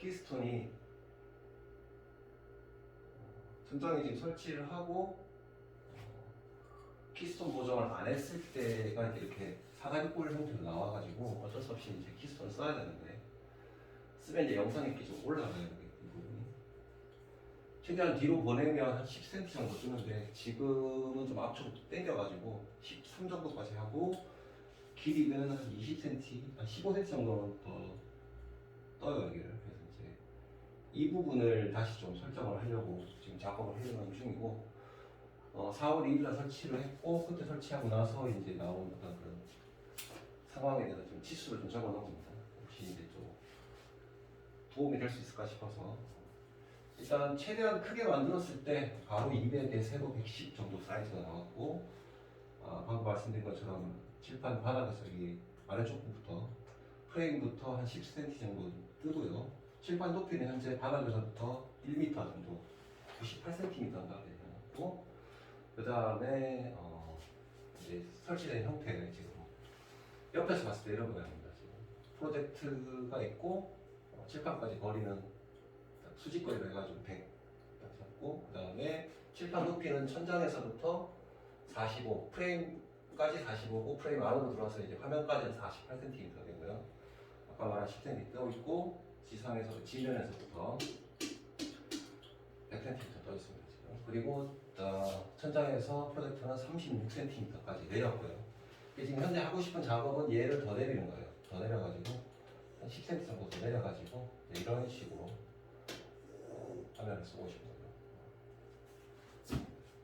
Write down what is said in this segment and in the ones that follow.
키스톤이 천장에 지금 설치를 하고 키스톤 보정을 안 했을 때가 이렇게 사다리꼴 형태로 나와가지고 어쩔 수 없이 이제 키스톤을 써야 되는데 쓰면 이제 영상이 이렇게 좀 올라가요 이 부분이. 최대한 뒤로 보내면 한 10cm 정도 뜨는데 지금은 좀 앞쪽으로 당겨가지고 13 정도까지 하고 길이는 한 20cm, 한 15cm 정도는 더 떠요 여기를 이 부분을 다시 좀 설정을 하려고 지금 작업을 하려는 중이고 어, 4월 2일 날 설치를 했고 그때 설치하고 나서 이제 나온 어떤 그런 상황에 대해서 좀 치수를 좀 적어 놓은 겁니다. 혹시 이제 좀 도움이 될 수 있을까 싶어서 일단 최대한 크게 만들었을 때 바로 200에 세로 110 정도 사이즈가 나왔고 아, 방금 말씀드린 것처럼 칠판 바닥에서 이 아래쪽 부터 프레임부터 한 10cm 정도 뜨고요. 칠판 높이는 현재 바닥에서부터 1m 정도 98cm인가 되고 그 다음에 어, 이제 설치된 형태 지금 옆에서 봤을 때 이런 모양입니다. 지금 프로젝트가 있고 어, 칠판까지 거리는 수직거리로 해가지고 100딱 잡고 그 다음에 칠판 높이는 천장에서부터 45 프레임까지 45고 프레임 안으로 들어와서 이제 화면까지는 48cm 되고요. 아까 말한 10cm 떠 있고 지상에서 지면에서부터 100cm 떠 있습니다. 지금. 그리고 어, 천장에서 프로젝터는 36cm까지 내렸고요. 지금 현재 하고 싶은 작업은 얘를 더 내리는 거예요. 더 내려가지고 한 10cm 정도 더 내려가지고 이런 식으로 어, 화면을 쓰고 싶은 거예요.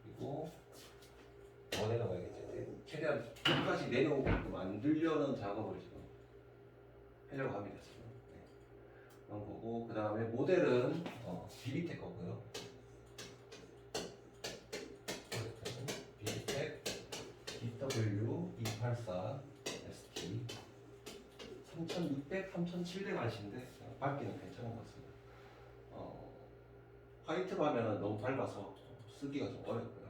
그리고 더 내려가야겠죠. 최대한 끝까지 내려오게끔 만들려는 작업을 지금 하려고 합니다. 네. 그 다음에 모델은 어, 비비텍 거고요. 비비텍 BW284 ST 3600, 3700 하시는데 밝기는 괜찮은 것 같습니다. 어, 화이트로 하면 너무 밝아서 쓰기가 좀 어렵고요.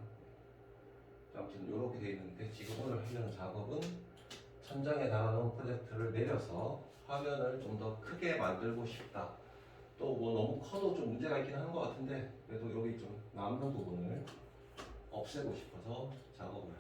아무튼 이렇게 되어 있는데 지금 오늘 하려는 작업은 천장에 달아놓은 프로젝트를 내려서 화면을 좀 더 크게 만들고 싶다. 또 뭐 너무 커도 좀 문제가 있긴 하는 것 같은데 그래도 여기 좀 남는 부분을 없애고 싶어서 작업을 할